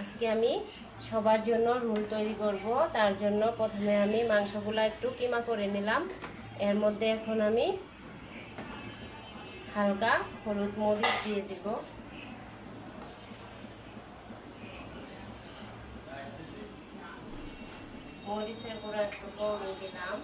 আজকে আমি সবার জন্য রোল তৈরি করব। তার জন্য প্রথমে আমি মাংসগুলো একটু কিমা করে নিলাম। এর মধ্যে এখন আমি হালকা হলুদ মরিচ দিয়ে দিব। মরিচের গুঁড়া একটু কমে দিলাম।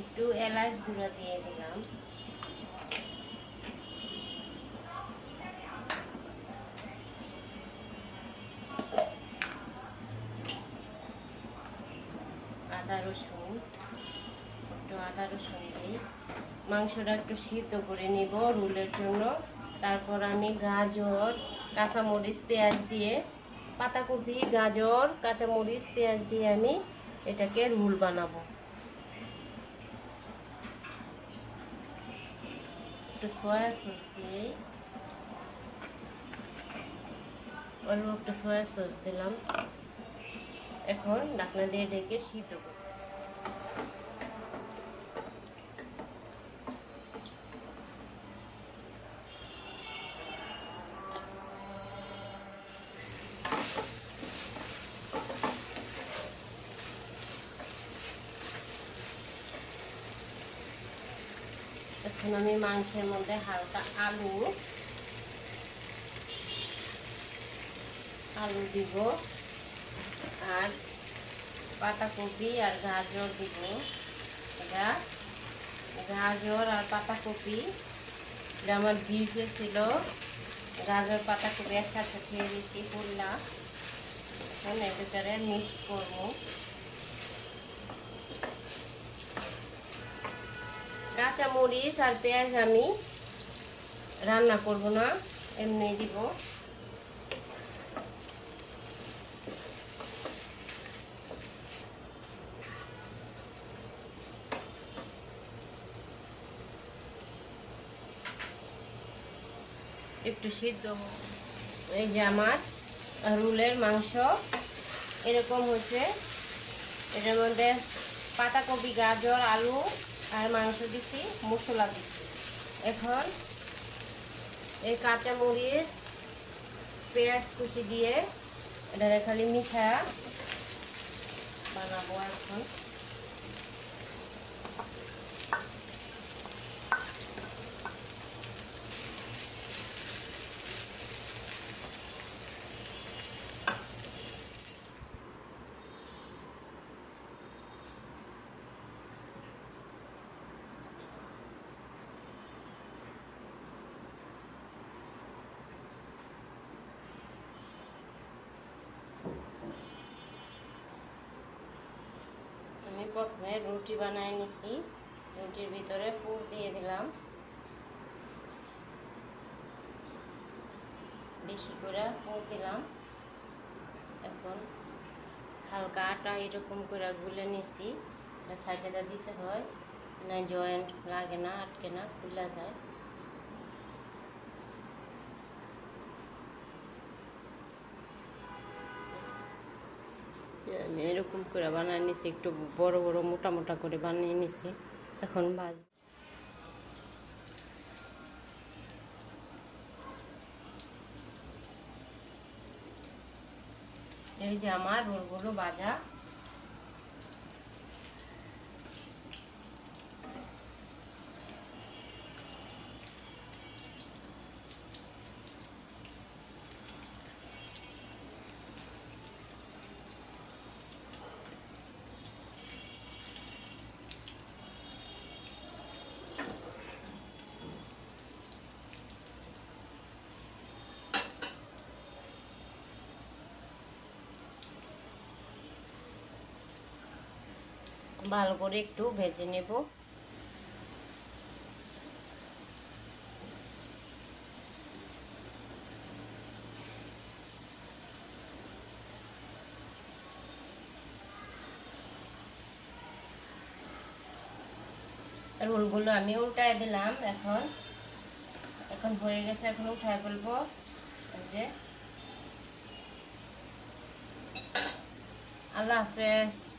একটু এলাচ গুঁড়া দিয়ে দিলাম। আদা রসুন, একটু আদা রসুন দিই মাংসটা একটু সিদ্ধ করে নিব রুলের জন্য। তারপর আমি গাজর, কাঁচামরিচ, পেঁয়াজ দিয়ে, পাতাকপি, গাজর, কাঁচামরিচ, পেঁয়াজ দিয়ে আমি এটাকে রুল বানাবো। একটু সয়া সস দিয়ে অল্প একটু সয়া সস দিলাম। এখন ঢাকনা দিয়ে ঢেকে সিদ্ধ করব এখন আমি মাংসের মধ্যে হালকা আলু আলু দিব, আর পাতাকপি আর গাজর দিব। এটা গাজর আর পাতাকপি, এটা আমার বিফে ছিল। গাজর, পাতাকপি একসাথে খেয়ে দিচ্ছি করলা এখন এর মিক্স করব। কাঁচা মরিচ আর পেঁয়াজ আমি রান্না করব না এমনি দিব। একটু সিদ্ধ এই যে আমার রুলের মাংস, এরকম হচ্ছে এটার মধ্যে পাতাকপি, গাজর, আলু আর মাংস দিচ্ছি, মশলা দিচ্ছি। এখন এই কাঁচা মরিচ, পেঁয়াজ কুচি দিয়ে, এটা খালি মিঠা বানাবো এখন আমি প্রথমে রুটি বানায় নিছি। রুটির ভিতরে পুর দিয়ে দিলাম। বেশি করে পুর দিলাম। এখন হালকা আটা এরকম করে গুলে নিছি। সাইডে দিতে হয়। না জয়েন্ট লাগে না, আটকে না, খুলা যায়। আমি এরকম করে বানিয়ে নিছি, একটু বড় বড়, মোটা মোটা করে বানিয়ে নিছি। এখন ভাজ এই যে আমার রোলগুলো ভাজা। ভালো করে একটু ভেজে নেব। রোলগুলো আমি উল্টায় দিলাম এখন। এখন হয়ে গেছে, এখন উঠায় ফেলব। যে। আল্লাহ হাফেজ।